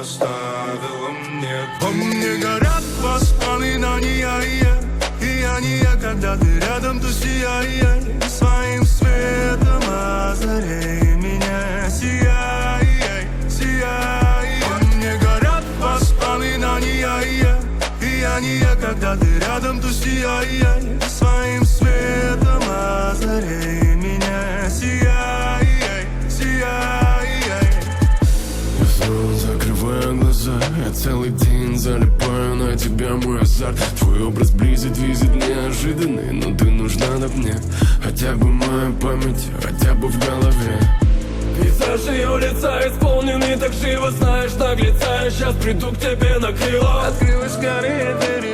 оставила мне. По мне горят воспоминания И я. Не я, когда ты рядом, то сияй Своим светом озарей меня. Сияй, сияй По мне горят воспоминания И я. Не я, когда ты рядом, то сияй Своим светом целый день залипаю на тебя, мой азарт. Твой образ близит, визит неожиданный Но ты нужна на мне. Хотя бы моя память, хотя бы в голове. Пейзаж ее лица исполненный так живо Знаешь, наглеца, я сейчас приду к тебе на крыло. Открылась скорее дверь